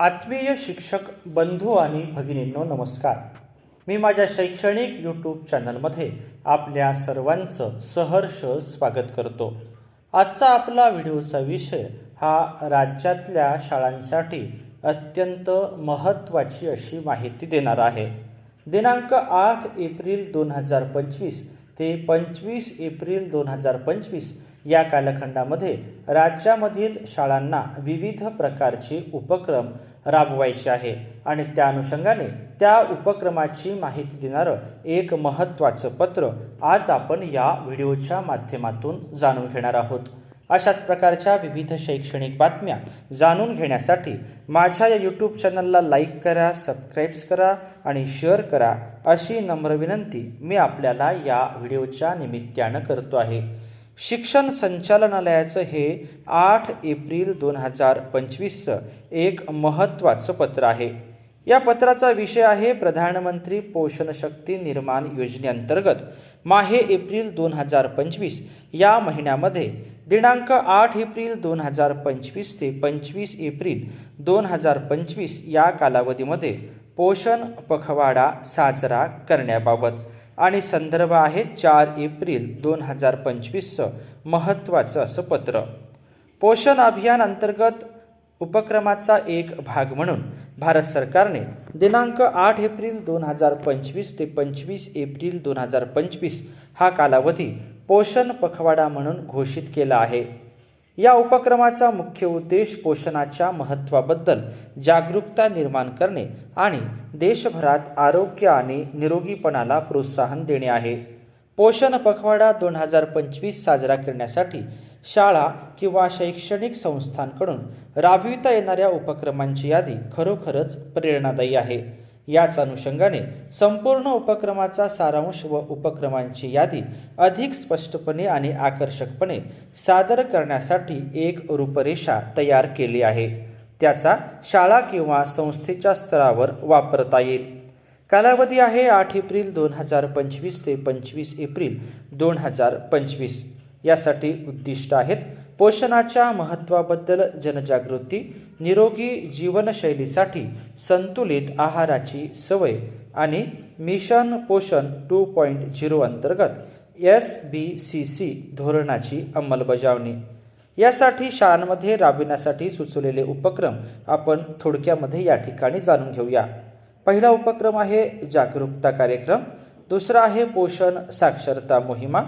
आत्मीय शिक्षक बंधू आणि भगिनींनो नमस्कार. मी माझ्या शैक्षणिक यूट्यूब चॅनलमध्ये आपल्या सर्वांचं सहर्ष स्वागत करतो. आजचा आपला व्हिडिओचा विषय हा राज्यातल्या शाळांसाठी अत्यंत महत्त्वाची अशी माहिती देणार आहे. दिनांक आठ एप्रिल दोन हजार पंचवीस ते पंचवीस एप्रिल दोन हजार पंचवीस या कालखंडामध्ये राज्यामधील शाळांना विविध प्रकारचे उपक्रम राबवायचे आहे. आणि त्या अनुषंगाने त्या उपक्रमाची माहिती देणारं एक महत्त्वाचं पत्र आज आपण या व्हिडिओच्या माध्यमातून जाणून घेणार आहोत. अशाच प्रकारच्या विविध शैक्षणिक बातम्या जाणून घेण्यासाठी माझ्या या यूट्यूब चॅनलला लाईक करा सबस्क्राईब्स करा आणि शेअर करा अशी नम्र विनंती मी आपल्याला या व्हिडिओच्या निमित्तानं करतो आहे. शिक्षण संचालनालयाचं हे आठ एप्रिल दोन हजार पंचवीसचं एक महत्त्वाचं पत्र आहे. या पत्राचा विषय आहे प्रधानमंत्री पोषण शक्ती निर्माण योजनेअंतर्गत माहे एप्रिल दोन हजार पंचवीस या महिन्यामध्ये दिनांक आठ एप्रिल दोन हजार पंचवीस ते पंचवीस एप्रिल दोन हजार पंचवीस या कालावधीमध्ये पोषण पखवाडा साजरा करण्याबाबत आणि संदर्भ आहे चार एप्रिल दोन हजार पंचवीसचं महत्त्वाचं असं पत्र. पोषण अभियान अंतर्गत उपक्रमाचा एक भाग म्हणून भारत सरकारने दिनांक आठ एप्रिल दोन हजार पंचवीस ते पंचवीस एप्रिल दोन हजार पंचवीस हा कालावधी पोषण पखवाडा म्हणून घोषित केला आहे. या उपक्रमाचा मुख्य उद्देश पोषणाच्या महत्त्वाबद्दल जागरूकता निर्माण करणे आणि देशभरात आरोग्य आणि निरोगीपणाला प्रोत्साहन देणे आहे. पोषण पखवाडा दोन हजार पंचवीस साजरा करण्यासाठी शाळा किंवा शैक्षणिक संस्थांकडून राबविता येणाऱ्या उपक्रमांची यादी खरोखरच प्रेरणादायी आहे. याच अनुषंगाने संपूर्ण उपक्रमाचा सारांश व उपक्रमांची यादी अधिक स्पष्टपणे आणि आकर्षकपणे सादर करण्यासाठी एक रूपरेषा तयार केली आहे. त्याचा शाळा किंवा संस्थेच्या स्तरावर वापरता येईल. कालावधी आहे आठ एप्रिल दोन हजार पंचवीस ते पंचवीस एप्रिल दोन हजार पंचवीस. यासाठी उद्दिष्ट आहेत पोषणाच्या महत्त्वाबद्दल जनजागृती निरोगी जीवनशैलीसाठी संतुलित आहाराची सवय आणि mission Poshan two point zero अंतर्गत एस बी सी सी धोरणाची अंमलबजावणी. यासाठी शाळांमध्ये राबविण्यासाठी सुचवलेले उपक्रम आपण थोडक्यामध्ये या ठिकाणी जाणून घेऊया. पहिला उपक्रम आहे जागरूकता कार्यक्रम दुसरा आहे पोषण साक्षरता मोहिमा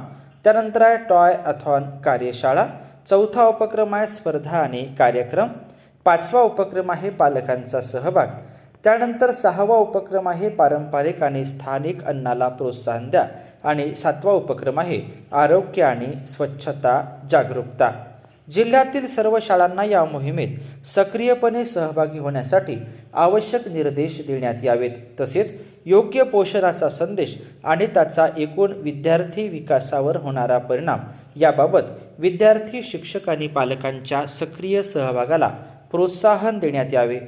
त्यानंतर आहे टॉय अथॉन कार्यशाळा चौथा उपक्रम आहे स्पर्धा आणि कार्यक्रम. पाचवा उपक्रम आहे पालकांचा सहभाग. त्यानंतर सहावा उपक्रम आहे पारंपरिक आणि स्थानिक अन्नाला प्रोत्साहन द्या. आणि सातवा उपक्रम आहे आरोग्य आणि स्वच्छता जागरूकता. जिल्ह्यातील सर्व शाळांना या मोहिमेत सक्रियपणे सहभागी होण्यासाठी आवश्यक निर्देश देण्यात यावेत. तसेच योग्य पोषणाचा संदेश आणि त्याचा एकूण विद्यार्थी विकासावर होणारा परिणाम. याबाबत विद्यार्थी शिक्षक आणि पालकांच्या सक्रिय सहभागाला प्रोत्साहन देण्यात यावे.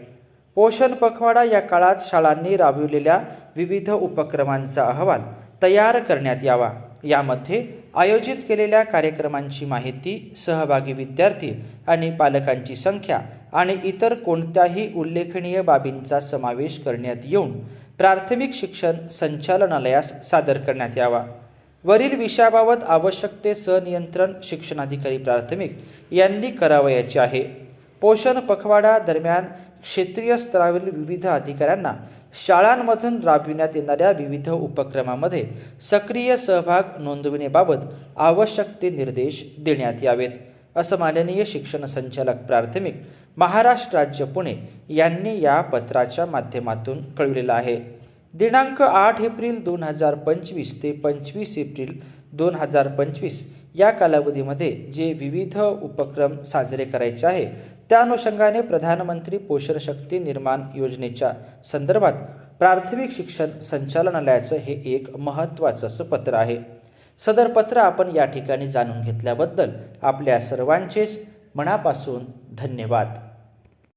पोषण पखवाडा या काळात शाळांनी राबविलेल्या विविध उपक्रमांचा अहवाल तयार करण्यात यावा. यामध्ये आयोजित केलेल्या कार्यक्रमांची माहिती सहभागी विद्यार्थी आणि पालकांची संख्या आणि इतर कोणत्याही उल्लेखनीय बाबींचा समावेश करण्यात येऊन प्राथमिक शिक्षण संचालनालयास सादर करण्यात यावा. वरील विषयाबाबत आवश्यक ते सनियंत्रण शिक्षणाधिकारी प्राथमिक यांनी करावयाचे आहे. पोषण पखवाडा दरम्यान क्षेत्रीय स्तरावरील विविध अधिकाऱ्यांना शाळांमधून राबविण्यात येणाऱ्या विविध उपक्रमामध्ये सक्रिय सहभाग नोंदविण्याबाबत आवश्यक ते निर्देश देण्यात यावेत असं माननीय शिक्षण संचालक प्राथमिक महाराष्ट्र राज्य पुणे यांनी या पत्राच्या माध्यमातून कळविलेलं आहे. दिनांक आठ एप्रिल दोन हजार पंचवीस ते पंचवीस एप्रिल दोन हजार पंचवीस या कालावधीमध्ये जे विविध उपक्रम साजरे करायचे आहे त्या अनुषंगाने प्रधानमंत्री पोषण शक्ती निर्माण योजनेच्या संदर्भात प्राथमिक शिक्षण संचालनालयाचं हे एक महत्त्वाचं असं पत्र आहे. सदर पत्र आपण या ठिकाणी जाणून घेतल्याबद्दल आपल्या सर्वांचेच मनापासून धन्यवाद.